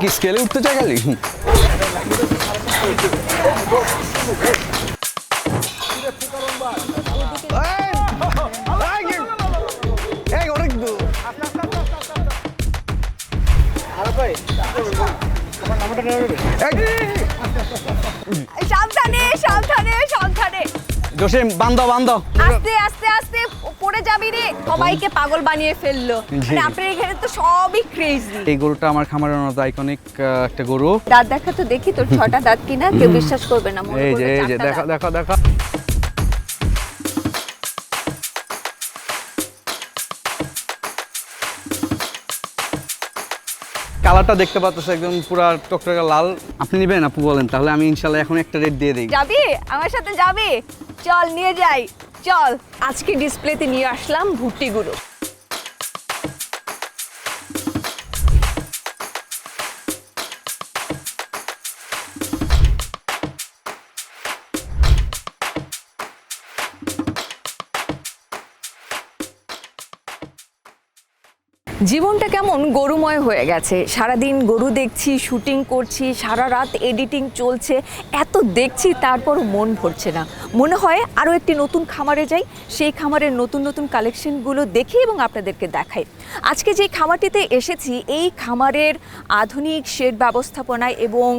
কি স্কেলে উঠতে চাই এই অনেক জসিম বান্ধ বান্ধ। আস্তে আস্তে আস্তে পড়ে যাবি রে। সবাইকে পাগল বানিয়ে ফেলল। মানে আপনার এখানে তো সবই ক্রেজি এই গরুটা আমার খামারের আইকনিক একটা গরু। দাঁত দেখা তো দেখি তোর ছটা দাঁত কিনা? কেউ বিশ্বাস করবে না এই যে এই যে দেখো দেখো দেখো। কালারটা দেখতে পাচ্ছ একদম পুরা টকটকা লাল। আপনি নেবেন আপু বলেন তাহলে আমি ইনশাল্লাহ এখন একটা রেট দিয়ে দিই। যাবি? আমার সাথে যাবি? চল, নিয়ে যাই। চল, আজকে ডিসপ্লেতে নিয়ে আসলাম ভুট্টিগুলো জীবনটা কেমন গরুময় হয়ে গেছে। সারাদিন গরু দেখছি শুটিং করছি, সারা রাত এডিটিং চলছে, এত দেখছি, তারপরও মন ভরছে না। মনে হয় আরও একটি নতুন খামারে যাই। সেই খামারের নতুন নতুন কালেকশনগুলো দেখি এবং আপনাদেরকে দেখাই। আজকে যে খামারটিতে এসেছি, এই খামারের আধুনিক শেড ব্যবস্থাপনায় এবং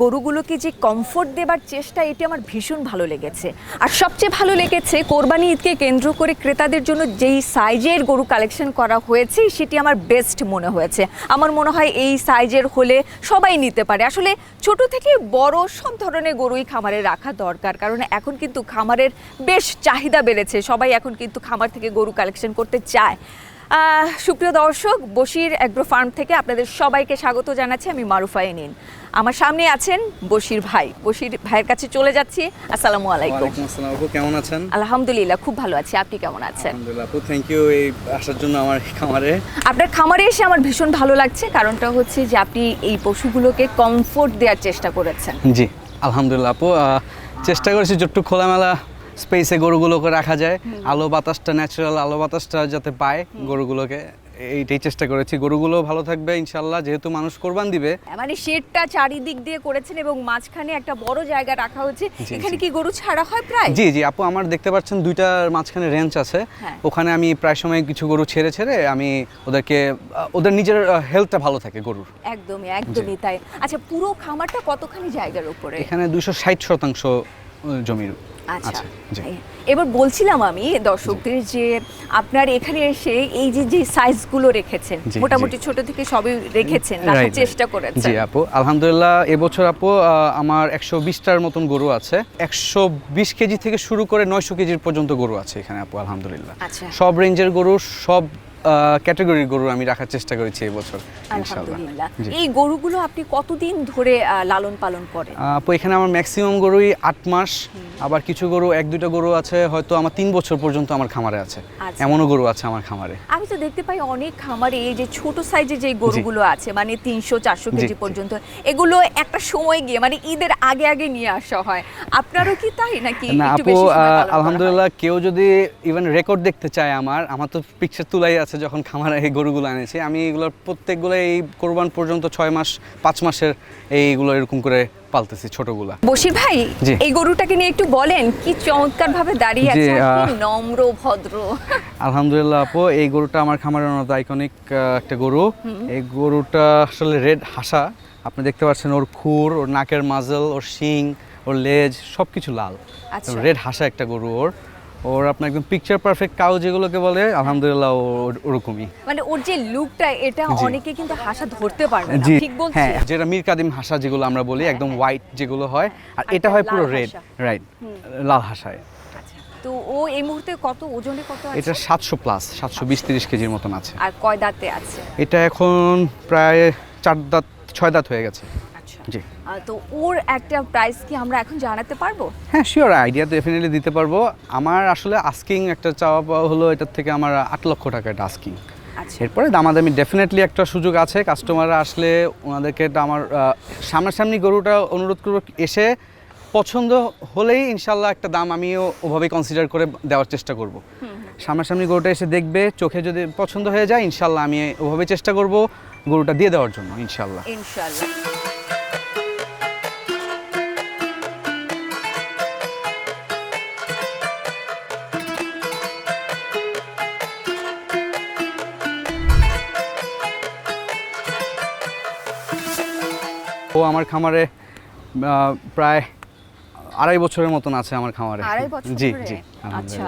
গরুগুলোকে যে কমফোর্ট দেবার চেষ্টা, এটি আমার ভীষণ ভালো লেগেছে। আর সবচেয়ে ভালো লেগেছে, কোরবানি ঈদকে কেন্দ্র করে ক্রেতাদের জন্য যেই সাইজের গরু কালেকশন করা হয়েছে, সেটি আমার বেস্ট মনে হয়েছে। আমার মনে হয় এই সাইজের হলে সবাই নিতে পারে। আসলে ছোট থেকে বড় সব ধরনের গরুই খামারে রাখা দরকার। কারণ এখন কিন্তু খামারের বেশ চাহিদা বেড়েছে। সবাই এখন কিন্তু খামার থেকে গরু কালেকশন করতে চায়। সুপ্রিয় দর্শক বশির অ্যাগ্রো ফার্ম থেকে আপনাদের সবাইকে স্বাগত জানাচ্ছি। আমি মারুফা এনিন। আমার সামনে আছেন বশির ভাই। বশির ভাইয়ের কাছে চলে যাচ্ছি। আসসালামু আলাইকুম। কেমন আছেন? আলহামদুলিল্লাহ খুব ভালো আছি। আপনি কেমন আছেন? আলহামদুলিল্লাহ থ্যাংক ইউ এই আসার জন্য আমার খামারে। আপনার খামারে এসে আমার ভীষণ ভালো লাগছে। কারণটা হচ্ছে যে আপনি এই পশুগুলোকে কমফোর্ট দেওয়ার চেষ্টা করেছেন। জি আলহামদুলিল্লাহ আপু। চেষ্টা করেছি যতটুকু খোলামেলা স্পেসে গরুগুলোকে রাখা যায়। আলো বাতাসটা ন্যাচারাল আলো বাতাসটা যাতে পায় গরুগুলোকে। এইটাই চেষ্টা করেছি। গরুগুলো ভালো থাকবে ইনশাল্লাহ। যেহেতু মানুষ কোরবান দিবে। মানে শেডটা চারিদিক দিয়ে করেছেন এবং মাঝখানে একটা বড় জায়গা রাখা হচ্ছে জি, এখানে কি গরু ছাড়া হয় প্রায়? জি জি। আপু আমার দেখতে পাচ্ছেন দুইটার মাঝখানে রেঞ্জ আছে। হ্যাঁ। ওখানে আমি প্রায় সময় কিছু গরু ছেড়ে ছেড়ে আমি ওদেরকে ওদের নিজের হেলথটা ভালো থাকে গরুর। একদমই একদমই তাই। আচ্ছা পুরো খামারটা কতখানি জায়গার উপরে? এখানে দুইশো ষাট শতাংশ জমির। আচ্ছা এই- এবার বলছিলাম আমি দর্শকদের যে আপনার এখানে এসে এই যে যে সাইজগুলো রেখেছেন মোটামুটি ছোট থেকে সবই রেখেছেন রাখার চেষ্টা. করেছেন। জি আপু। আলহামদুলিল্লাহ এবছর আপু আমার একশো বিশটার মতন গরু আছে। একশো বিশ কেজি থেকে শুরু করে নয়শো কেজির পর্যন্ত গরু আছে এখানে আপু আলহামদুলিল্লাহ। আচ্ছা। সব রেঞ্জের গরু সব ক্যাটাগরির গরু আমি রাখার চেষ্টা করেছি ইনশাআল্লাহ। আলহামদুলিল্লাহ। এই গরুগুলো আপনি কতদিন ধরে লালন পালন করেন? আপু এখানে আমার ম্যাক্সিমাম গরুই আট মাস আবার কিছু গরু এক দুইটা গরু আছে হয়তো আমার তিন বছর পর্যন্ত আমার খামারে আছে। আচ্ছা। এমনও গরু আছে আমার খামারে। আমি তো দেখতে পাই অনেক খামারে এই যে ছোট সাইজের যে গরুগুলো আছে মানে তিনশো চারশো কেজি পর্যন্ত এগুলো একটা সময় গিয়ে মানে ঈদের আগে আগে নিয়ে আসা হয়। আপনারও কি তাই নাকি? না আপু? আলহামদুলিল্লাহ কেউ যদি ইভেন রেকর্ড দেখতে চায় আমার আমার তো পিকচার তুলাই আছে যখন খামারে এই গরুগুলো এনেছি আমি এগুলোর প্রত্যেকগুলো এই কোরবান পর্যন্ত ছয় মাস পাঁচ মাসের এইগুলো এরকম করে পালতেছি ছোটগুলা। বশির ভাই এই গরুটাকে নিয়ে একটু বলেন কি চমৎকার ভাবে দাঁড়িয়ে আছে নম্র ভদ্র। আলহামদুলিল্লাহ আপু এই গরুটা আমার খামারের মতো আইকনিক একটা গরু। এই গরুটা আসলে রেড হাসা। আপনি দেখতে পাচ্ছেন ওর খুর ওর নাকের মাজল ওর শিং ওর লেজ সব কিছু লাল। আচ্ছা। রেড হাসা একটা গরু ওর। ওর আপনার একদম পিকচার পারফেক্ট কাউ যেগুলোকে বলে আলহামদুলিল্লাহ ওর- ওরকমই। মানে ওর যে লুকটা এটা অনেকে কিন্তু হাসা ধরতে পারবে না ঠিক বলছি হ্যাঁ যেটা মীর কাদিম হাসা যেগুলো আমরা বলি একদম হোয়াইট যেগুলো হয় আর আর এটা হয় পুরো রেড রাইট লাল হাসায়। আচ্ছা তো ও এই মুহূর্তে কত ওজনে কত আছে? এটা সাতশো প্লাস সাতশো বিশ তিরিশ কেজির মতন আছে। আর কয় দাঁতে আছে? এটা এখন প্রায় চার দাঁত ছয় দাঁত হয়ে গেছে। আচ্ছা। জি। তো ওর একটা প্রাইস কি আমরা এখন জানাতে পারব? হ্যাঁ শিওর আইডিয়া ডেফিনেটলি দিতে পারব। আমার আসলে আস্কিং একটা চাওয়া পাওয়া হলো এটার থেকে আমার আট লক্ষ টাকা এটা আস্কিং আচ্ছা। এরপরে দামাদামি ডেফিনেটলি একটা সুযোগ আছে। কাস্টমাররা আসলে ওনাদেরকে এটা আমার সামনাসামনি গরুটা অনুরোধ করব এসে পছন্দ হলেই ইনশাল্লাহ একটা দাম আমিও ওভাবে কনসিডার করে দেওয়ার চেষ্টা করব। সামনাসামনি গরুটা এসে দেখবে চোখে যদি পছন্দ হয়ে যায় ইনশাল্লাহ আমি ওভাবে চেষ্টা করব গরুটা দিয়ে দেওয়ার জন্য ইনশাল্লাহ ইনশাল্লাহ ও আমার খামারে প্রায় আড়াই বছরের মতন আছে আমার খামারে। আড়াই বছর জি জি আচ্ছা।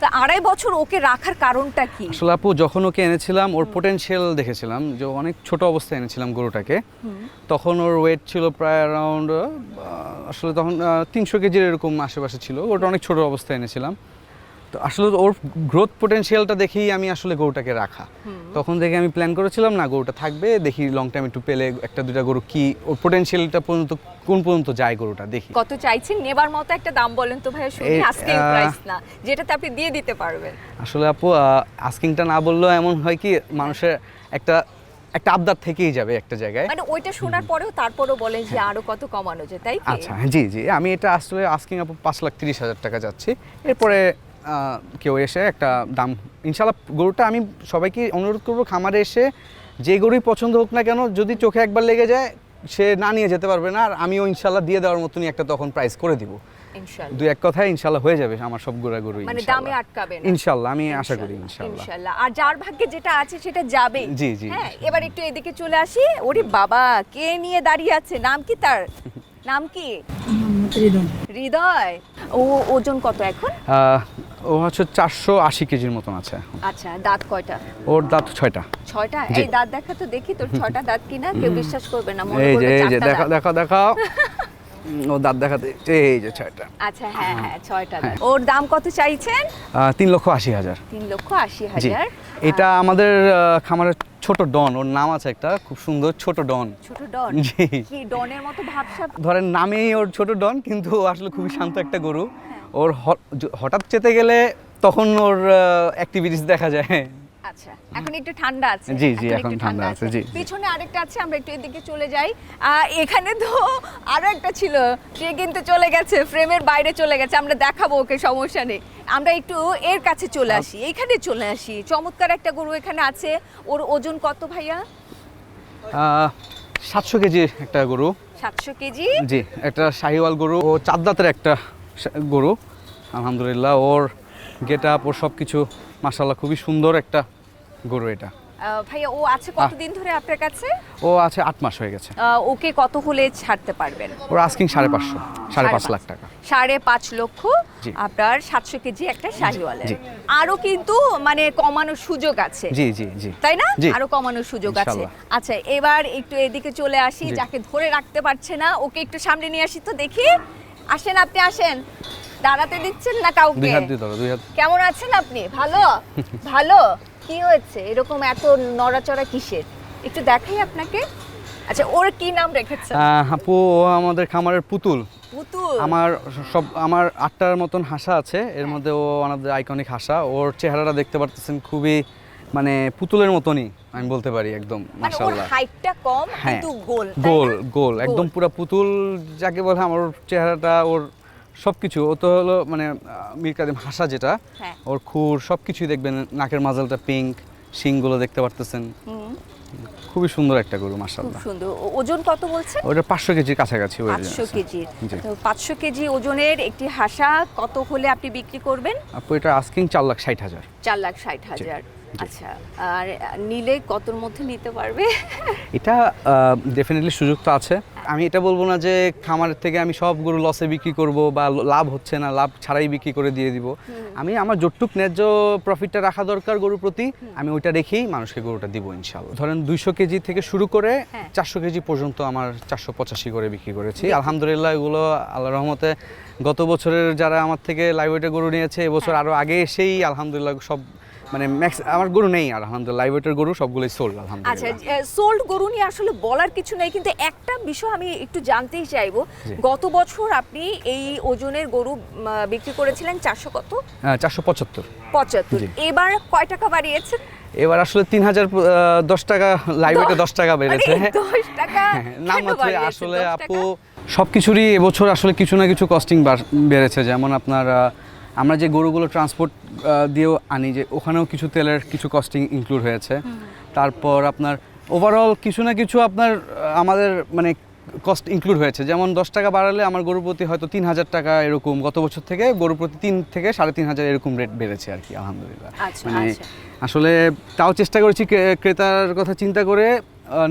তা আড়াই বছর ওকে রাখার কারণটা কি? আসলে আপু যখন ওকে এনেছিলাম ওর পোটেনশিয়াল দেখেছিলাম যে অনেক ছোট অবস্থায় এনেছিলাম গরুটাকে। তখন ওর ওয়েট ছিল প্রায় অ্যারাউন্ড আসলে তখন তিনশো কেজির এরকম আশেপাশে ছিল। ওটা অনেক ছোট অবস্থায় এনেছিলাম। তো আসলে ওর গ্রোথ পোটেনশিয়ালটা দেখেই আমি আসলে গরুটাকে রাখা। তখন থেকে আমি প্ল্যান করেছিলাম না গরুটা থাকবে দেখি লং টাইম একটু পেলে একটা দুটা গরু কি ওর পোটেনশিয়ালটা পর্যন্ত কোন পর্যন্ত যায় গরুটা দেখি। কত চাইছেন? নেবার মতো একটা দাম বলেন তো ভাই শুনি আজকে প্রাইস না যেটাতে আপনি দিয়ে দিতে পারবেন। আসলে আপু আস্কিংটা না বললেও এমন হয় কি মানুষের একটা একটা আবদার থেকেই যাবে একটা জায়গায়। মানে ওইটা শোনার পরেও তারপরেও বলেন যে আরও কত কমানো যায় তাই আচ্ছা জি জি আমি এটা আসলে আস্কিং আপু পাঁচ লাখ তিরিশ হাজার টাকা যাচ্ছি। এরপরে আহ, কেউ এসে একটা দাম ইনশাল্লাহ গরুটা আমি সবাইকে অনুরোধ করব খামারে এসে যে গরুই পছন্দ হোক না কেন যদি চোখে একবার লেগে যায় সে না নিয়ে যেতে পারবে না আর আমিও ইনশাল্লাহ দিয়ে দেওয়ার মতনই একটা তখন প্রাইস করে দিব। দুই এক কথায় ইনশাল্লাহ হয়ে যাবে আমার সব গোড়া গরু মানে দামে আটকাবে ইনশাল্লাহ আমি আশা করি ইনশাল্লাহ ইনশাল্লাহ আর যার ভাগ্যে যেটা আছে সেটা যাবে। জি, জি, হ্যাঁ এবার একটু এদিকে চলে আসি। ওরে বাবা কে নিয়ে দাঁড়িয়ে আছে? নাম কি তার? নাম কি? হৃদয়। ও ওজন কত এখন? আহ, ও হচ্ছে চারশো আশি কেজির মতন আছে। আচ্ছা দাঁত কয়টা? ওর দাঁত ছয়টা। ছয়টা? এই দাঁত দেখা তো দেখি তোর ছয়টা দাঁত কিনা? কেউ বিশ্বাস করবে না মনে এই যে দেখা দেখা দেখাও। ও দাঁত দেখাতে এই যে ছয়টা। আচ্ছা হ্যাঁ হ্যাঁ। ছয়টা ওর দাম কত চাইছেন? তিন লক্ষ আশি হাজার। তিন লক্ষ আশি হাজার। এটা আমাদের খামারের ছোট ডন। ওর নাম আছে একটা খুব সুন্দর ছোট ডন। ছোট ডন? জি। কি ডনের মতো ভাবসাব ধরেন নামেই ওর ছোট ডন কিন্তু আসলে খুবই শান্ত একটা গরু। ওর হঠাৎ চেতে গেলে তখন ওর অ্যাক্টিভিটিস দেখা যায়। আচ্ছা এখন একটু ঠান্ডা আছে জি, জি, এখন ঠান্ডা আছে, জি। পিছনে আরেকটা আছে আমরা একটু এদিকে চলে যাই। এখানে তো আরও একটা ছিল সে কিন্তু চলে গেছে ফ্রেমের বাইরে চলে গেছে আমরা দেখাবো ওকে সমস্যা নেই। আমরা একটু এর কাছে চলে আসি এখানে চলে আসি। চমৎকার একটা গরু এখানে আছে ওর ওজন কত ভাইয়া? সাতশো কেজি একটা গরু। সাতশো কেজি? জি একটা শাহিওয়াল গরু ও চার দাঁতের একটা গরু। আলহামদুলিল্লাহ ওর গেট আপ ওর সব কিছু মাসাল্লাহ খুবই সুন্দর একটা গরু এটা। ভাইয়া ও আছে কতদিন ধরে আপনার কাছে? ও আছে আট মাস হয়ে গেছে। ওকে কত হলে ছাড়তে পারবেন? ওর আস্কিং সাড়ে পাঁচশো সাড়ে পাঁচ লাখ টাকা। সাড়ে পাঁচ লক্ষ আপনার সাতশো কেজি একটা শাহিওয়ালের। আরও কিন্তু মানে কমানোর সুযোগ আছে। জি জি জি। তাই না। আরও কমানোর সুযোগ আছে। আচ্ছা এবার একটু এদিকে চলে আসি যাকে ধরে রাখতে পারছে না ওকে একটু সামনে নিয়ে আসি তো দেখি। আসেন আপনি আসেন। দাঁড়াতে দিচ্ছেন না কাউকে? দুই হাত দিয়ে ধরো দুই হাত। কেমন আছেন আপনি? ভালো? ভালো? কি হয়েছে? এরকম এত নড়াচড়া কিসের? একটু দেখাই আপনাকে। আচ্ছা ওর কি নাম রেখেছেন আপু ও আমাদের খামারের পুতুল। পুতুল? আমার সব আমার আটটার মতন হাসা আছে। এর মধ্যে ও আমাদের আইকনিক হাসা। ওর চেহারাটা দেখতে পারতেছেন খুবই মানে পুতুলের মতনই আমি বলতে পারি একদম মানে মাশাআল্লাহ। হাইটটা কম হ্যাঁ। কিন্তু গোল গোল গোল একদম। পুরো পুতুল যাকে বলে আমার চেহারাটা ওর সব কিছু ও তো হলো মানে মীর কাদিম হাসা যেটা হ্যাঁ। ওর খুর সব কিছুই দেখবেন নাকের মাজালটা পিঙ্ক শিংগুলো দেখতে পারতেছেন। খুবই সুন্দর একটা গরু মাশাআল্লাহ। সুন্দর। ওজন কত বলছেন? ওটা পাঁচশো কেজির কাছাকাছি ওই পাঁচশো কেজি। তো পাঁচশো কেজি ওজনের একটি হাসা কত হলে আপনি বিক্রি করবেন? আপু এটা আস্কিং চার লাখ ষাট হাজার। চার লাখ ষাট হাজার। আচ্ছা আর নিলে কতর মধ্যে নিতে পারবে? এটা ডেফিনেটলি সুযোগ তো আছে। আমি এটা বলব না যে খামারের থেকে আমি সব গরু লসে বিক্রি করব বা লাভ হচ্ছে না লাভ ছাড়াই বিক্রি করে দিয়ে দিব। আমি আমার যতটুক ন্যায্য প্রফিটটা রাখা দরকার গরুর প্রতি আমি ওইটা রেখেই মানুষকে গরুটা দিব ইনশাল্লাহ ধরেন দুইশো কেজি থেকে শুরু করে হ্যাঁ। চারশো কেজি পর্যন্ত আমার চারশো পঁচাশি করে বিক্রি করেছি। আলহামদুলিল্লাহ এগুলো আল্লাহ রহমতে গত বছরের যারা আমার থেকে ওয়েটে গরু নিয়েছে এবছর হ্যাঁ। আরও আগে এসেই আলহামদুলিল্লাহ সব মানে ম্যাক্স আমার গরু নেই আলহামদুলিল্লাহ লাইভওয়েটের গরু সবগুলোই সোল্ড আচ্ছা আলহামদুলিল্লাহ সোল্ড গরু নিয়ে আসলে বলার কিছু নেই কিন্তু একটা বিষয় আমি একটু জানতেই চাইব। গত বছর আপনি এই ওজনের গরু বিক্রি করেছিলেন চারশো কত? চারশো পঁচাত্তর। পঁচাত্তর। এবার কয় টাকা বাড়িয়েছেন? এবার আসলে তিন হাজার দশ টাকা লাইভ ওয়েটে দশ টাকা বেড়েছে। মানে দশ টাকা হ্যাঁ, নাম কেন আসলে আপু? সব কিছুরই এবছর আসলে কিছু না কিছু কস্টিং বেড়েছে। যেমন আপনার আমরা যে গরুগুলো ট্রান্সপোর্ট দিয়েও আনি যে ওখানেও কিছু তেলের কিছু কস্টিং ইনক্লুড হয়েছে। তারপর আপনার ওভারঅল কিছু না কিছু আপনার আমাদের মানে কস্ট ইনক্লুড হয়েছে। যেমন দশ টাকা বাড়ালে আমার গরুর প্রতি হয়তো তিন হাজার টাকা এরকম গত বছর থেকে গরুর প্রতি তিন থেকে সাড়ে তিন হাজার এরকম রেট বেড়েছে আর কি আলহামদুলিল্লাহ। আচ্ছা, মানে আচ্ছা। আসলে তাও চেষ্টা করেছি ক্রেতার কথা চিন্তা করে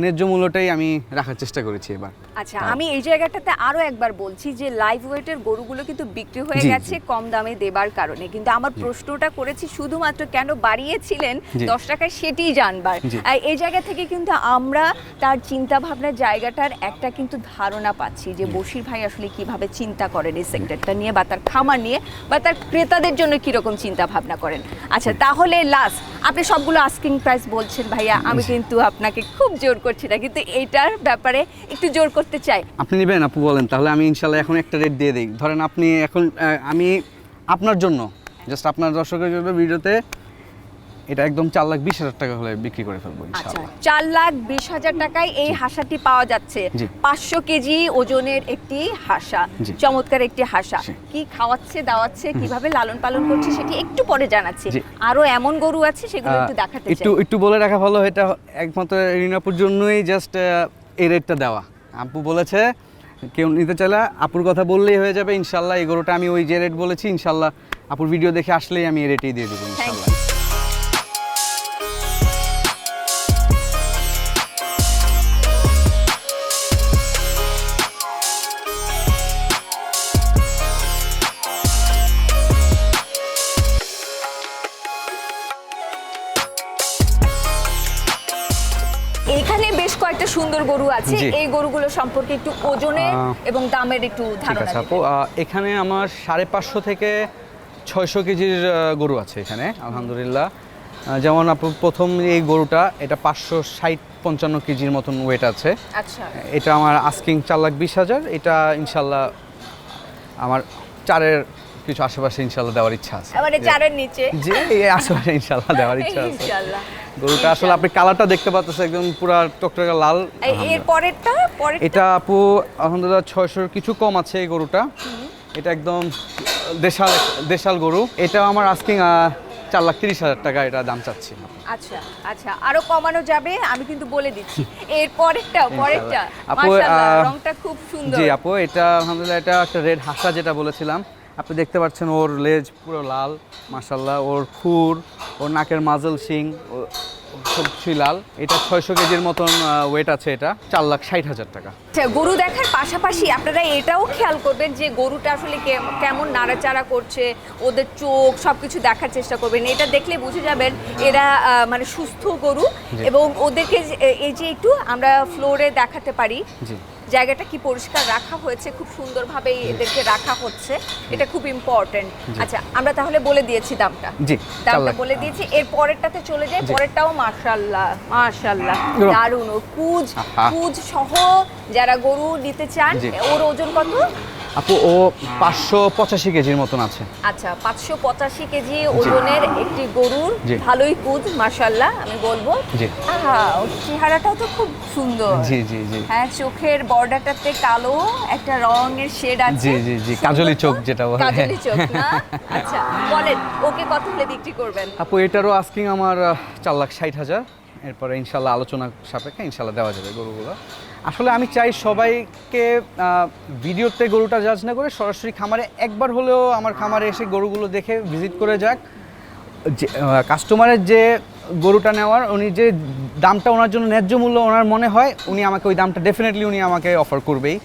ন্যায্য মূল্যটাই আমি রাখার চেষ্টা করেছি এবার। আচ্ছা আমি এই জায়গাটাতে আরও একবার বলছি যে লাইভ ওয়েটের গরুগুলো কিন্তু বিক্রি হয়ে গেছে কম দামে দেবার কারণে। কিন্তু আমার প্রশ্নটা করেছি শুধুমাত্র কেন বাড়িয়েছিলেন? দশ টাকায় সেটি জানবার। এই জায়গা থেকে কিন্তু আমরা তার চিন্তা ভাবনার জায়গাটার একটা কিন্তু ধারণা পাচ্ছি যে বশির ভাই আসলে কীভাবে চিন্তা করেন এই সেক্টরটা নিয়ে বা তার খামার নিয়ে বা তার ক্রেতাদের জন্য কীরকম চিন্তা ভাবনা করেন। আচ্ছা তাহলে লাস্ট আপনি সবগুলো আস্কিং প্রাইস বলছেন ভাইয়া আমি কিন্তু আপনাকে খুব জোর করছি না, কিন্তু এইটার ব্যাপারে একটু জোর করতে চাই। আপনি নেবেন আপু বলেন, তাহলে আমি ইনশাল্লাহ এখন একটা রেট দিয়ে দিই। ধরেন আপনি এখন আমি আপনার জন্য জাস্ট আপনার দর্শকের জন্য ভিডিওতে এটা একদম চার লাখ বিশ হাজার টাকা হলে বিক্রি করে ফেলব আচ্ছা চার লাখ বিশ হাজার টাকায় এই হাসাটি পাওয়া যাচ্ছে। পাঁচশো কেজি ওজনের একটি হাসা চমৎকার একটি হাসা। কি খাওয়াচ্ছে দাওয়াচ্ছে কীভাবে লালন পালন করছে সেটি একটু পরে জানাচ্ছি। আরও এমন গরু আছে সেগুলো একটু দেখাতে একটু একটু বলে রাখা ভালো এটা একমাত্র রিনাপুর জন্যই জাস্ট এই রেটটা দেওয়া। আপু বলেছে কেউ নিতে চাইলে আপুর কথা বললেই হয়ে যাবে ইনশাল্লাহ এই গরুটা আমি ওই যে রেট বলেছি ইনশাল্লাহ আপুর ভিডিও দেখে আসলেই আমি এই রেটেই দিয়ে দেবো ইনশাল্লাহ গরু আছে এই গরুগুলো সম্পর্কে একটু ওজনের আহ, এবং দামের একটু ধারণা আছে আপু। এখানে আমার সাড়ে পাঁচশো থেকে ছয়শো কেজির গরু আছে এখানে আলহামদুলিল্লাহ। যেমন আপু প্রথম এই গরুটা এটা পাঁচশো ষাট পঞ্চান্ন কেজির মতন ওয়েট আছে। আচ্ছা। এটা আমার আস্কিং চার লাখ বিশ হাজার এটা ইনশাল্লাহ আমার চারের কিছু আশেপাশে ইনশাল্লাহ দেওয়ার ইচ্ছা আছে। মানে চারের নিচে। যে এই আশেপাশে ইনশাল্লাহ দেওয়ার ইচ্ছা আছে। ইনশাআল্লাহ। গরুটা আসলে আপনি কালারটা দেখতে পাচ্ছেন একদম পুরা টকটকা লাল। এর পরেরটা? পরের এটা আপু আলহামদুলিল্লাহ ছয়শোর কিছু কম আছে এই গরুটা। এটা একদম দেশাল দেশাল গরু। এটা আমার আস্কিং চার লাখ তিরিশ হাজার টাকা এটা দাম চাচ্ছি। আচ্ছা আচ্ছা। আরও কমানো যাবে আমি কিন্তু বলে দিচ্ছি। এর পরেরটা পরেরটা। আপু, রংটা খুব সুন্দর। জি আপু এটা আলহামদুলিল্লাহ এটা একটা রেড হাসা যেটা বলেছিলাম। আপনি দেখতে পাচ্ছেন ওর লেজ পুরো লাল মাশাল্লাহ ওর খুর ওর নাকের মাজল শিং সব লাল। এটা ছয়শো কেজির মতন ওয়েট আছে এটা। চার লাখ ষাট হাজার টাকা। আচ্ছা গরু দেখার পাশাপাশি আপনারা এটাও খেয়াল করবেন যে গরুটা আসলে কেমন নাড়াচাড়া করছে ওদের চোখ সবকিছু দেখার চেষ্টা করবেন। এটা দেখলে বুঝে যাবেন এরা মানে সুস্থ গরু এবং ওদেরকে এই যে একটু আমরা ফ্লোরে দেখাতে পারি। জায়গাটা কি পরিষ্কার রাখা হয়েছে? খুব সুন্দরভাবে এদেরকে রাখা হচ্ছে। এটা খুব ইম্পর্টেন্ট আচ্ছা আমরা তাহলে বলে দিয়েছি দামটা। জি দামটা বলে দিয়েছি। এর পরেরটাতে চলে যায় পরেরটাও মাশাল্লাহ মাশাল্লাহ। দারুণ। কুজ কুজ সহ যারা গরু নিতে চান ওর ওজন কত? আপু ও পাঁচশো পঁচাশি কেজির মতন আছে। আচ্ছা পাঁচশো পঁচাশি কেজি ওজনের একটি গরুর ভালোই কুদ মাশাল্লাহ আমি বলব। আহা চেহারাটাও তো খুব সুন্দর। জি জি জি। হ্যাঁ চোখের বর্ডারটাতে কালো একটা রঙের শেড আছে। জি, জি, জি, কাজলি চোখ যেটা বলে। কাজলি চোখ না? আচ্ছা বলেন ওকে কত হলে বিক্রি করবেন? আপু এটারও আস্কিং আমার চার লাখ ষাট হাজার। এরপরে ইনশাল্লাহ আলোচনা সাপেক্ষে ইনশাল্লাহ দেওয়া যাবে গরুগুলো। আসলে আমি চাই সবাইকে ভিডিওতে গরুটা জাজ না করে সরাসরি খামারে একবার হলেও আমার খামারে এসে গরুগুলো দেখে ভিজিট করে যাক। যে কাস্টমারের যে গরুটা নেওয়ার, উনি যে দামটা ওনার জন্য ন্যায্য মূল্য ওনার মনে হয়, উনি আমাকে ওই দামটা ডেফিনেটলি উনি আমাকে অফার করবেই।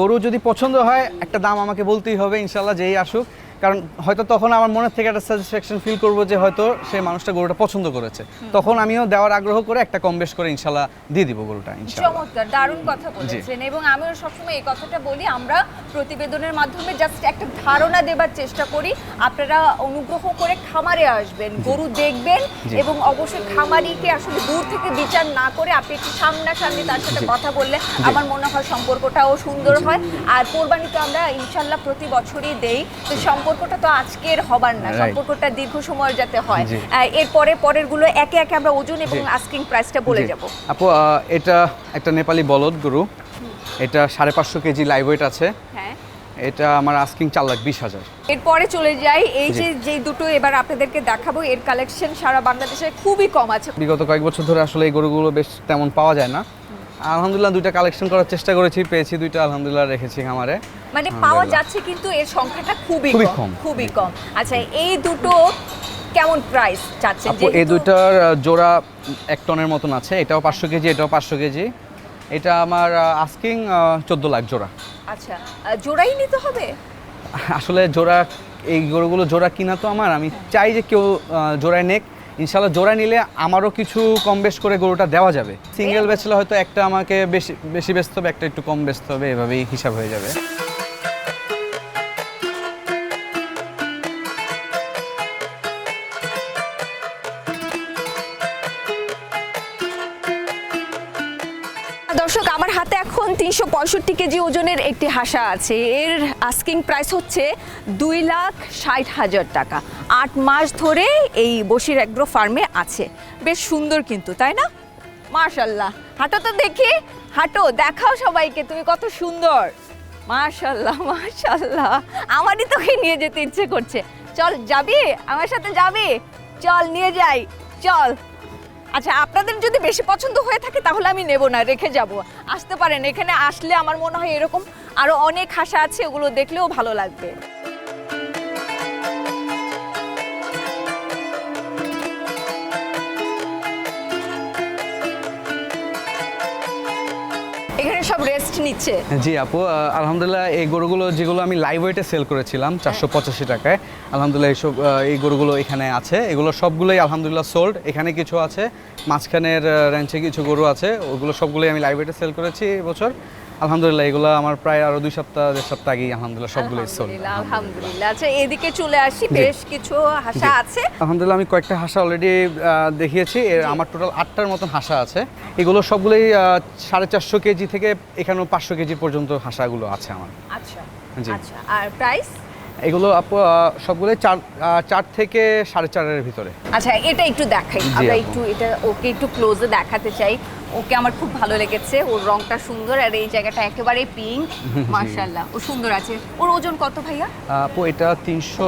গরু যদি পছন্দ হয়, একটা দাম আমাকে বলতেই হবে ইনশাল্লাহ যেই আসুক। কারণ হয়তো তখন আমার মনের থেকে একটা স্যাটিসফ্যাকশন ফিল করব যে হয়তো সেই মানুষটা গরুটা পছন্দ করেছে। তখন আমিও দেওয়ার আগ্রহ করে একটা কম বেশ করে ইনশাল্লাহ দিয়ে দিব গরুটা চমৎকার দারুণ কথা বলেছেন এবং আমিও সবসময় এই কথাটা বলি আমরা প্রতিবেদনের মাধ্যমে জাস্ট একটা ধারণা দেবার চেষ্টা করি আপনারা অনুগ্রহ করে খামারে আসবেন গরু দেখবেন এবং অবশ্যই খামারিকে আসলে দূর থেকে বিচার না করে আপনি একটু সামনাসামনি তার সাথে কথা বললে আমার মনে হয় সম্পর্কটাও সুন্দর হয়। আর কোরবানি তো আমরা ইনশাল্লাহ প্রতি বছরই দেই তো সম্পর্কটা তো আজকের হবার না সম্পর্কটা দীর্ঘ সময়ের যাতে হয়। এরপরে পরেরগুলো একে একে আমরা ওজন এবং আস্কিং প্রাইসটা বলে যাব। আপু এটা একটা নেপালি বলদ গরু। এটা সাড়ে পাঁচশো কেজি লাইভ ওয়েট আছে। হ্যাঁ। এটা আমার আস্কিং চার লাখ বিশ হাজার। এরপরে চলে যাই। এই যে যে দুটো এবার আপনাদেরকে দেখাবো এর কালেকশন সারা বাংলাদেশে খুবই কম আছে। বিগত কয়েক বছর ধরে আসলে এই গরুগুলো বেশ তেমন পাওয়া যায় না। আলহামদুলিল্লাহ দুইটা কালেকশন করার চেষ্টা করেছি পেয়েছি দুইটা আলহামদুলিল্লাহ রেখেছি খামারে। মানে পাওয়া যাচ্ছে কিন্তু এর সংখ্যাটা খুবই খুবই কম। খুবই কম। আচ্ছা এই দুটো কেমন প্রাইস চাচ্ছেন? আপু এই দুইটার জোড়া এক টনের মতন আছে এটাও পাঁচশো কেজি এটাও পাঁচশো কেজি। এটা আমার আস্কিং চোদ্দ লাখ জোড়া। আচ্ছা জোড়াই নিতে হবে? আসলে জোড়া এই গরুগুলো জোড়া কিনা তো আমার আমি চাই যে কেউ জোড়ায় নেক। ইনশাল্লাহ জোড়া নিলে আমারও কিছু কম বেশ করে গরুটা দেওয়া যাবে। সিঙ্গেল বেচলে হয়তো একটা আমাকে বেশি বেশি বেচতে হবে একটা একটু কম বেচতে হবে এভাবেই হিসাব হয়ে যাবে। এখন তিনশো পঁয়ষট্টি কেজি ওজনের একটি হাসা আছে। এর আস্কিং প্রাইস হচ্ছে দুই লাখ ষাট হাজার টাকা। আট মাস ধরে এই বসির অ্যাগ্রো ফার্মে আছে। বেশ সুন্দর কিন্তু, তাই না? মার্শাল্লাহ হাঁটো তো দেখি। হাঁটো, দেখাও সবাইকে, তুমি কত সুন্দর। মার্শাল্লাহ মার্শাল্লাহ আমারই তোকে নিয়ে যেতে ইচ্ছে করছে। চল, যাবি? আমার সাথে যাবি? চল, নিয়ে যাই। চল। আচ্ছা আপনাদের যদি বেশি পছন্দ হয়ে থাকে, তাহলে আমি নেব না, রেখে যাব। আসতে পারেন, এখানে আসলে আমার মনে হয় এরকম আরও অনেক হাসা আছে ওগুলো দেখলেও ভালো লাগবে। এখানে সব রেস্ট নিচ্ছে। জি আপু আলহামদুলিল্লাহ এই গরুগুলো যেগুলো আমি লাইভ ওয়েটে সেল করেছিলাম চারশো পঁচাশি টাকায়। আলহামদুলিল্লাহ এইসব এই গরুগুলো এখানে আছে। এগুলো সবগুলোই আলহামদুলিল্লাহ সোল্ড এখানে কিছু আছে মাঝখানের র্যাঞ্চে কিছু গরু আছে। ওগুলো সবগুলোই আমি লাইভ ওয়েটে সেল করেছি এবছর আলহামদুলিল্লাহ এগুলো আমার প্রায় আরও দুই সপ্তাহ দেড় সপ্তাহ আগেই আলহামদুলিল্লাহ সবগুলোই সোল্ড আলহামদুলিল্লাহ আচ্ছা এদিকে চলে আসি বেশ কিছু হাসা আছে। আলহামদুলিল্লাহ আমি কয়েকটা হাসা অলরেডি দেখিয়েছি। আমার টোটাল আটটার মতন হাসা আছে। এগুলো সবগুলোই সাড়ে চারশো কেজি থেকে এখানেও পাঁচশো কেজি পর্যন্ত হাসাগুলো আছে আমার। আচ্ছা জি। আচ্ছা। আর প্রাইস এগুলো আপু আহ, সবগুলোই চার চার থেকে সাড়ে চারের ভিতরে। আচ্ছা এটা একটু দেখাই। আমরা একটু এটা ওকে একটু ক্লোজে দেখাতে চাই। ওকে আমার খুব ভালো লেগেছে। ওর রংটা সুন্দর আর এই জায়গাটা একেবারে পিঙ্ক মার্শাল্লাহ ও সুন্দর আছে। ওর ওজন কত ভাইয়া? আপু এটা তিনশো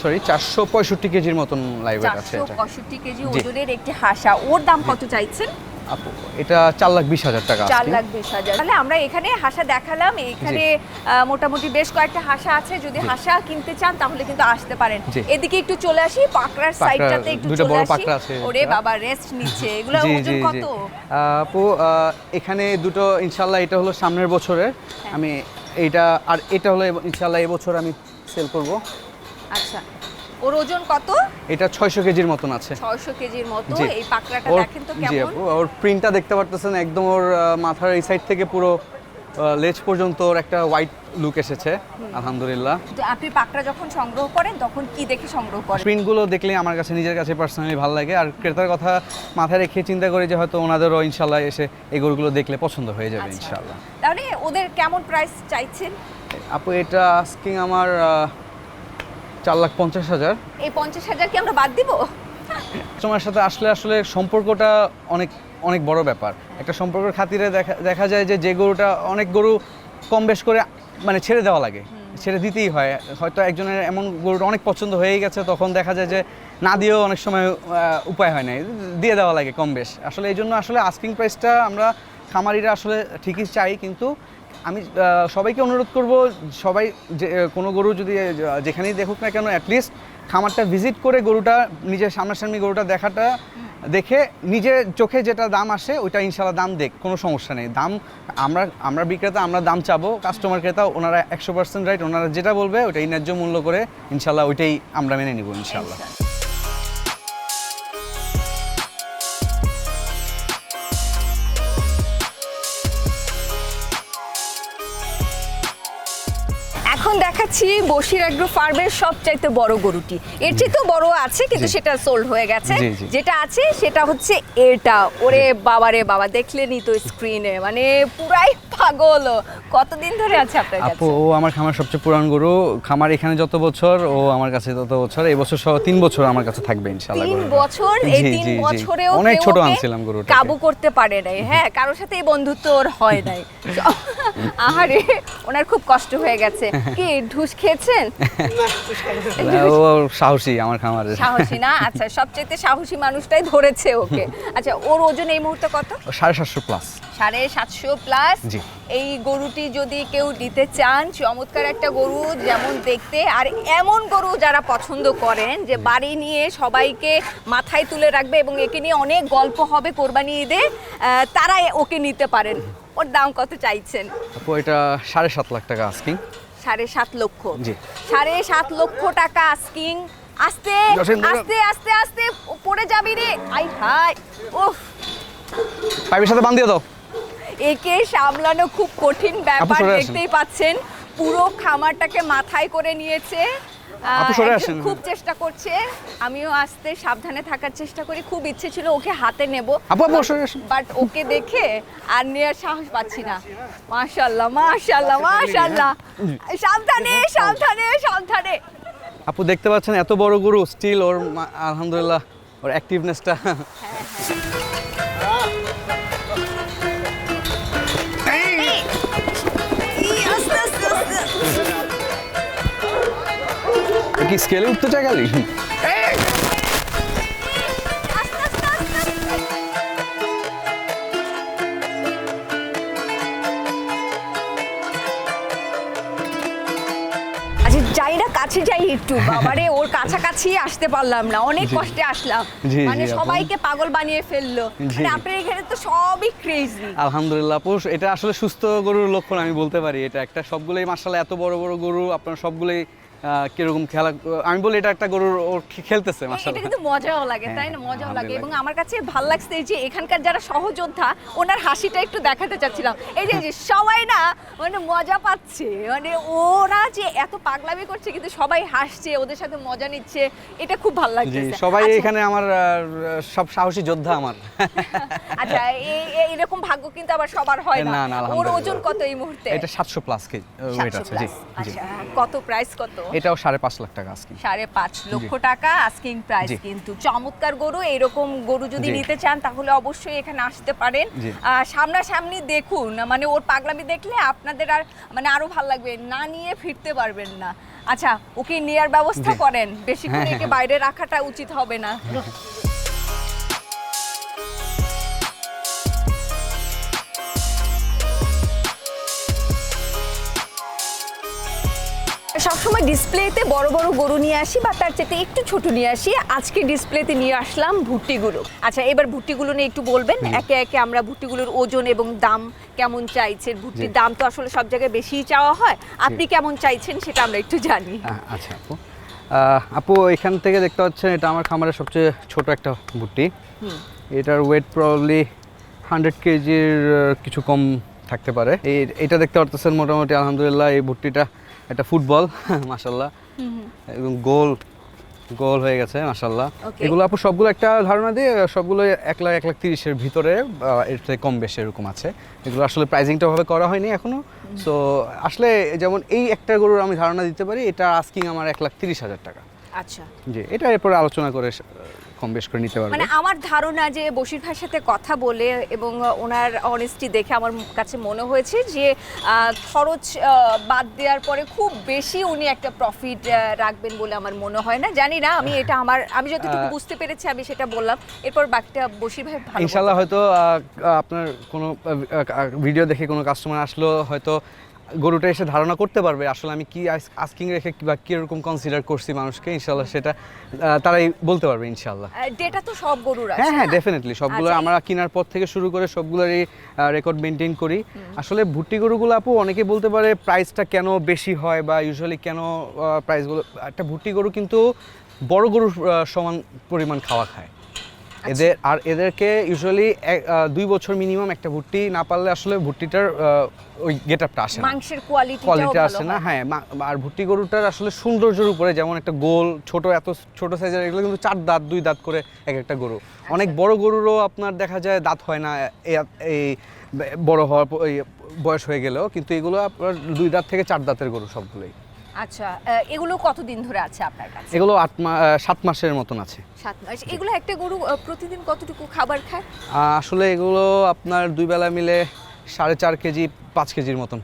সরি চারশো পঁয়ষট্টি কেজির মতন লাইভ আছে চারশো পঁয়ষট্টি কেজি ওজনের একটি হাসা। ওর দাম কত চাইছেন? আপু এটা চার লাখ বিশ হাজার টাকা চার লাখ বিশ হাজার। তাহলে আমরা এখানে হাসা দেখালাম এখানে মোটামুটি বেশ কয়েকটা হাসা আছে। যদি হাসা কিনতে চান তাহলে কিন্তু আসতে পারেন। এদিকে একটু চলে আসি পাকড়ার সাইডটাতে একটু দুটো চলে বড় আসি ওরে বাবা রেস্ট নিচ্ছে। এগুলো ওজন কত? আপু এখানে দুটো ইনশাল্লাহ এটা হলো সামনের বছরের। হ্যাঁ। আমি এইটা আর এটা হলো ইনশাল্লাহ এবছর আমি সেল করব। আচ্ছা। ওর ওজন কত? এটা ছয়শো কেজির মতন আছে। ছয়শো কেজির মতো। এই পাকড়াটা দেখেন তো কেমন? আপু ওর প্রিন্টটা দেখতে পারতেছেন একদম ওর মাথার এই সাইড থেকে পুরো লেজ পর্যন্ত ওর একটা হোয়াইট লুক এসেছে আলহামদুলিল্লাহ। আপনি পাকড়া যখন সংগ্রহ করেন তখন কি দেখে সংগ্রহ করেন? প্রিন্টগুলো দেখলে আমার কাছে নিজের কাছে পার্সোনালি ভালো লাগে। আর ক্রেতার কথা মাথায় রেখে চিন্তা করি যে হয়তো ওনাদেরও ইনশাল্লাহ এসে এই গরুগুলো দেখলে পছন্দ হয়ে যাবে আচ্ছা। ইনশাল্লাহ তাহলে ওদের কেমন প্রাইস চাইছেন? আপু এটা আস্কিং আমার চার লাখ পঞ্চাশ হাজার। এই পঞ্চাশ হাজার কি আমরা বাদ দিব? তোমার সাথে আসলে আসলে সম্পর্কটা অনেক অনেক বড় ব্যাপার। একটা সম্পর্কের খাতিরে দেখা দেখা যায় যে যে গরুটা অনেক গরু কম বেশ করে মানে ছেড়ে দেওয়া লাগে। ছেড়ে দিতেই হয়। হয়তো একজনের এমন গরুটা অনেক পছন্দ হয়ে গেছে তখন দেখা যায় যে না দিয়েও অনেক সময় উপায় হয় না দিয়ে দেওয়া লাগে কম বেশ। আসলে এই জন্য আসলে আস্কিং প্রাইসটা আমরা খামারিরা আসলে ঠিকই চাই কিন্তু আমি সবাইকে অনুরোধ করব, সবাই যে কোনো গরু যদি যেখানেই দেখুক না কেন অ্যাটলিস্ট খামারটা ভিজিট করে গরুটা, নিজের সামনাসামনি গরুটা দেখাটা দেখে নিজের চোখে যেটা দাম আসে, ওইটা ইনশাল্লাহ দাম দেখ, কোনো সমস্যা নেই। দাম, আমরা আমরা বিক্রেতা, আমরা দাম চাবো কাস্টমার ক্রেতা, ওনারা একশো পার্সেন্ট রাইট ওনারা যেটা বলবে, ওইটাই ন্যায্য মূল্য করে ইনশাল্লাহ ওইটাই আমরা মেনে নিব ইনশাল্লাহ পাচ্ছি বসির অ্যাগ্রো ফার্মের সবচাইতে বড় গরুটি। এর চেয়ে বড় আছে কিন্তু সেটা সোল্ড হয়ে গেছে। যেটা আছে সেটা হচ্ছে এটা। ওরে বাবারে বাবা দেখলেনই তো স্ক্রিনে মানে পুরাই পাগল। কতদিন ধরে আছে আপনার কাছে? আপু ও আমার খামার সবচেয়ে পুরান গরু। খামার এখানে যত বছর ও আমার কাছে তত বছর। এই বছর সহ তিন বছর আমার কাছে থাকবে ইনশাআল্লাহ তিন বছর? এই তিন। বছরেও অনেক ছোট আনছিলাম গরুটা কাবু করতে পারে নাই। হ্যাঁ কারোর সাথে এই বন্ধুত্ব ওর হয় নাই। আহারে ওনার খুব কষ্ট হয়ে গেছে। কি ঢুস খেয়েছেন? ও সাহসী আমার খামারের সাহসী না? আচ্ছা সবচেয়ে সাহসী মানুষটাই ধরেছে ওকে। আচ্ছা ওর ওজন এই মুহূর্তে কত? সাড়ে সাতশো প্লাস সাড়ে সাতশো প্লাস এই গরুটি যদি কেউ দিতে চান চমৎকার একটা গরু যেমন দেখতে আর এমন গরু যারা পছন্দ করেন যে বাড়ি নিয়ে সবাইকে মাথায় তুলে রাখবে এবং একে নিয়ে অনেক গল্প হবে কোরবানি ঈদে তারা ওকে নিতে পারেন। ওর দাম কত চাইছেন? এটা সাড়ে সাত লাখ টাকা আস্কিং সাড়ে সাত লক্ষ। সাড়ে সাত লক্ষ টাকা আস্কিং আস্তে। আস্তে আস্তে আস্তে পড়ে যাবি রে। আই হাই উফ। পাইপের সাথে বান্ধিও দাও। একে সামলানো খুব কঠিন ব্যাপার দেখতেই পাচ্ছেন পুরো খামারটাকে মাথায় করে নিয়েছে। খুব চেষ্টা করছে। আমিও আসতে সাবধানে থাকার চেষ্টা করি। খুব ইচ্ছে ছিল ওকে হাতে নেব। বাট ওকে দেখে আর নেওয়ার সাহস পাচ্ছি না। মাশাল্লাহ মাশাল্লাহ মাশাল্লাহ সাবধানে সাবধানে সাবধানে। আপু দেখতে পাচ্ছেন এত বড় গরু স্টিল ওর মা- আলহামদুলিল্লাহ ওর অ্যাক্টিভনেসটা এই, কি স্কেলে উঠতে চাই খালি। আচ্ছা যাই না কাছে যাই একটু বাবারে ওর কাছাকাছি আসতে পারলাম না অনেক কষ্টে আসলাম। মানে সবাইকে পাগল বানিয়ে ফেলল। মানে আপনার এখানে তো সবই ক্রেজি আলহামদুলিল্লাহ আপু এটা আসলে সুস্থ গরুর লক্ষণ আমি বলতে পারি। এটা একটা সবগুলোই মার্শাল এত বড় বড় গরু আপনার সবগুলোই কীরকম খেলা আমি বলি এটা একটা গরুর খে- খেলতেছে এটা কিন্তু মজাও লাগে তাই না? হ্যাঁ, মজাও লাগে। এবং আমার কাছে ভালো লাগছে যে এখানকার যারা সহযোদ্ধা ওনার হাসিটা একটু দেখাতে চাচ্ছিলাম। এই যে- সবাই না মানে মজা পাচ্ছে। মানে ওরা যে এত পাগলামি করছে কিন্তু সবাই হাসছে ওদের সাথে মজা নিচ্ছে এটা খুব ভালো লাগছে সবাই এখানে আমার সব সাহসী যোদ্ধা আমার। আচ্ছা এই- এরকম ভাগ্য কিন্তু আবার সবার হয় না। ওর ওজন কত এই মুহূর্তে? এটা সাতশো প্লাস কেজি ওয়েট আছে জি আচ্ছা কত প্রাইস কত? এটাও সাড়ে পাঁচ লাখ টাকা আজকে সাড়ে পাঁচ লক্ষ টাকা আস্কিং প্রাইস কিন্তু। চমৎকার গরু এরকম গরু যদি নিতে চান তাহলে অবশ্যই এখানে আসতে পারেন। সামনাসামনি দেখুন মানে ওর পাগলামি দেখলে আপনাদের আর মানে আরও ভালো লাগবে না নিয়ে ফিরতে পারবেন না। আচ্ছা ওকে নেয়ার ব্যবস্থা করেন। বেশিক্ষণ হ্যাঁ, একে হ্যাঁ। বাইরে রাখাটা উচিত হবে না। সবসময় ডিসপ্লেতে বড় বড় গরু নিয়ে আসি বা তার চাইতে একটু ছোট নিয়ে আসি। আজকে ডিসপ্লেতে নিয়ে আসলাম ভুট্টিগুলো। আচ্ছা এবার ভুট্টিগুলো নিয়ে একটু বলবেন। একে একে আমরা ভুট্টিগুলোর ওজন এবং দাম কেমন চাইছেন? ভুট্টির দাম তো আসলে সব জায়গায় বেশিই চাওয়া হয়। আপনি কেমন চাইছেন সেটা আমরা একটু জানি। আচ্ছা আপু। আপু এখান থেকে দেখতে পাচ্ছেন এটা আমার খামারের সবচেয়ে ছোট একটা ভুট্টি। এটার ওয়েট প্রবলি হান্ড্রেড কেজির কিছু কম থাকতে পারে। এই এটা দেখতে পারতেছেন মোটামুটি আলহামদুলিল্লাহ এই ভুট্টিটা একটা ফুটবল মাসাল্লাহ এবং গোল গোল হয়ে গেছে মাসাল্লাহ এগুলো আপু সবগুলো একটা ধারণা দিয়ে সবগুলো এক লাখ এক লাখ তিরিশের ভিতরে এর থেকে কম বেশি এরকম আছে। এগুলো আসলে প্রাইজিংটা ভাবে করা হয়নি এখনও। সো আসলে যেমন এই একটা গরুর আমি ধারণা দিতে পারি এটা আস্কিং আমার এক লাখ তিরিশ হাজার টাকা। আচ্ছা। জি এটা এরপরে আলোচনা করে কম বেশ করে নিতে পারবে। মানে আমার ধারণা যে বশির ভাইয়ের সাথে কথা বলে এবং ওনার অনেস্টি দেখে আমার কাছে মনে হয়েছে যে খরচ বাদ দেওয়ার পরে খুব বেশি উনি একটা প্রফিট রাখবেন বলে আমার মনে হয় না। জানি না আমি এটা আমার আমি যতটুকু বুঝতে পেরেছি আমি সেটা বললাম। এরপর বাকিটা বশির ভাই ভালো ইনশাল্লাহ বলতে হয়তো আপনার কোনো ভিডিও দেখে কোনো কাস্টমার আসলো হয়তো গরুটা এসে ধারণা করতে পারবে আসলে আমি কি আস্কিং রেখে বা কীরকম কনসিডার করছি মানুষকে ইনশাল্লাহ সেটা তারাই বলতে পারবে ইনশাল্লাহ। ডেটা তো সব গরুর আছে হ্যাঁ হ্যাঁ ডেফিনেটলি সবগুলো আচ্ছা, আমরা কেনার পর থেকে শুরু করে সবগুলোরই রেকর্ড মেনটেন করি। আসলে ভুট্টি গরুগুলো আপু অনেকে বলতে পারে প্রাইসটা কেন বেশি হয় বা ইউজুয়ালি কেন প্রাইসগুলো একটা ভুট্টি গরু কিন্তু বড় গরুর সমান পরিমাণ খাওয়া খায়। এদের আর এদেরকে ইউজুয়ালি দুই বছর মিনিমাম একটা ভুট্টি না পারলে আসলে ভুট্টিটার ওই গেট আপটা আসে মাংসের কোয়ালিটি কোয়ালিটি আসে না হ্যাঁ। আর ভুট্টি গরুটার আসলে সৌন্দর্যের উপরে যেমন একটা গোল ছোট এত ছোট সাইজের এগুলো কিন্তু চার দাঁত দুই দাঁত করে এক একটা গরু। অনেক বড় গরুরও আপনার দেখা যায় দাঁত হয় না এই বড় হওয়ার বয়স হয়ে গেলেও কিন্তু এগুলো আপনার দুই দাঁত থেকে চার দাঁতের গরু সবগুলোই। আচ্ছা এগুলো কতদিন ধরে আছে আপনার কাছে? এগুলো আট সাত মাসের মতন আছে। সাত মাস এগুলো একটা গরু প্রতিদিন কতটুকু খাবার খায়? আসলে এগুলো আপনার দুই বেলা মিলে সাড়ে চার কেজি পাঁচ কেজির মতন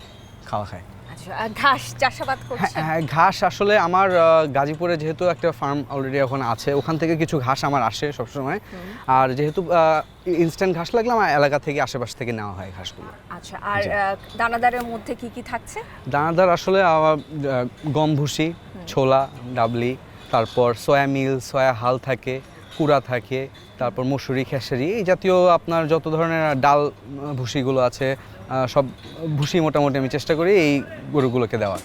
খাওয়া খায়। ঘাস চাষাবাদ হ্যাঁ হ্যাঁ ঘাস আসলে আমার গাজীপুরে যেহেতু একটা ফার্ম অলরেডি ওখানে আছে ওখান থেকে কিছু ঘাস আমার আসে সবসময়। আর যেহেতু ইনস্ট্যান্ট ঘাস লাগলে আমার এলাকা থেকে আশেপাশ থেকে নেওয়া হয় ঘাসগুলো। আচ্ছা আর দানাদারের মধ্যে কি কি থাকছে? দানাদার আসলে গম ভুসি ছোলা ডাবলি তারপর সয়া মিল সয়া হাল থাকে কুড়া থাকে তারপর মসুরি খেসারি এই জাতীয় আপনার যত ধরনের ডাল ভুসিগুলো আছে সব ভুষি মোটামুটি আমি চেষ্টা করি এই গরুগুলোকে দেওয়ার।